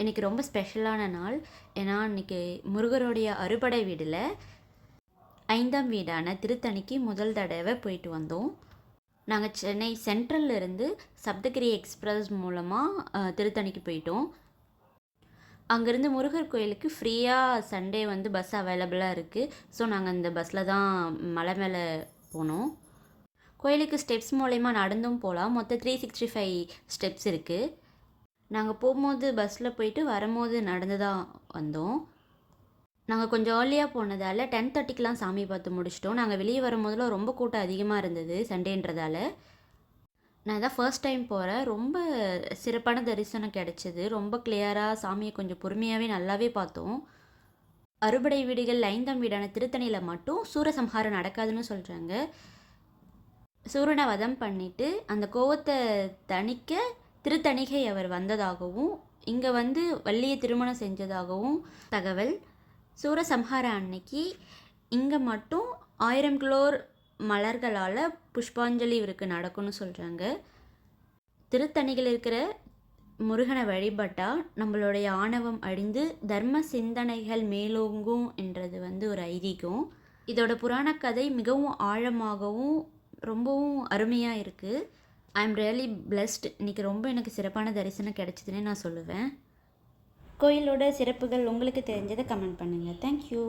இன்றைக்கி ரொம்ப ஸ்பெஷலான நாள். ஏன்னா இன்றைக்கி முருகருடைய அறுபடை வீடில் ஐந்தாம் வீடான திருத்தணிக்கு முதல் தடவை போயிட்டு வந்தோம். நாங்கள் சென்னை சென்ட்ரல்ல இருந்து சப்தகிரி எக்ஸ்பிரஸ் மூலமாக திருத்தணிக்கு போயிட்டோம். அங்கேருந்து முருகர் கோயிலுக்கு ஃப்ரீயாக சண்டே வந்து பஸ் அவைலபிளாக இருக்குது ஸோ நாங்கள் இந்த பஸ்ஸில் தான் மலை மேலே போனோம். கோயிலுக்கு ஸ்டெப்ஸ் மூலயமா நடந்தும் போகலாம் மொத்தம் த்ரீ சிக்ஸ்டி ஃபைவ் ஸ்டெப்ஸ் இருக்குது நாங்கள் போகும்போது பஸ்ஸில் போயிட்டு வரும்போது நடந்து தான் வந்தோம். நாங்கள் கொஞ்சம் ஏர்லியாக போனதால் டென் தேர்ட்டிக்கெலாம் சாமி பார்த்து முடிச்சிட்டோம். நாங்கள் வெளியே வரும்போதெல்லாம் ரொம்ப கூட்டம் அதிகமாக இருந்தது சண்டேன்றதால நான் தான் ஃபர்ஸ்ட் டைம் போகிறேன் ரொம்ப சிறப்பான தரிசனம் கிடச்சிது. ரொம்ப கிளியராக சாமியை கொஞ்சம் பொறுமையாகவே நல்லாவே பார்த்தோம். அறுபடை வீடுகள் ஐந்தாம் வீடான திருத்தணியில் மட்டும் சூரசம்ஹாரம் நடக்காதுன்னு சொல்கிறாங்க சூரனை வதம் பண்ணிவிட்டு அந்த கோவத்தை தணிக்க திருத்தணிகை அவர் வந்ததாகவும் இங்கே வந்து வள்ளியை திருமணம் செஞ்சதாகவும் தகவல். சூரசம்ஹார அன்னைக்கு இங்கே மட்டும் ஆயிரம் கிலோர் மலர்களால் புஷ்பாஞ்சலி இவருக்கு நடக்கும்னு சொல்கிறாங்க திருத்தணிகள் இருக்கிற முருகனை வழிபட்டால் நம்மளுடைய ஆணவம் அழிந்து தர்ம சிந்தனைகள் மேலோங்கும் என்றது வந்து ஒரு ஐதீகம். இதோட புராண கதை மிகவும் ஆழமாகவும் ரொம்பவும் அருமையாக இருக்குது ஐ எம் ரியலி பிளஸ்ட் இன்றைக்கி ரொம்ப எனக்கு சிறப்பான தரிசனம் கிடச்சிதுன்னே நான் சொல்லுவேன். கோயிலோட சிறப்புகள் உங்களுக்கு தெரிஞ்சதை கமெண்ட் பண்ணுங்கள் தேங்க்யூ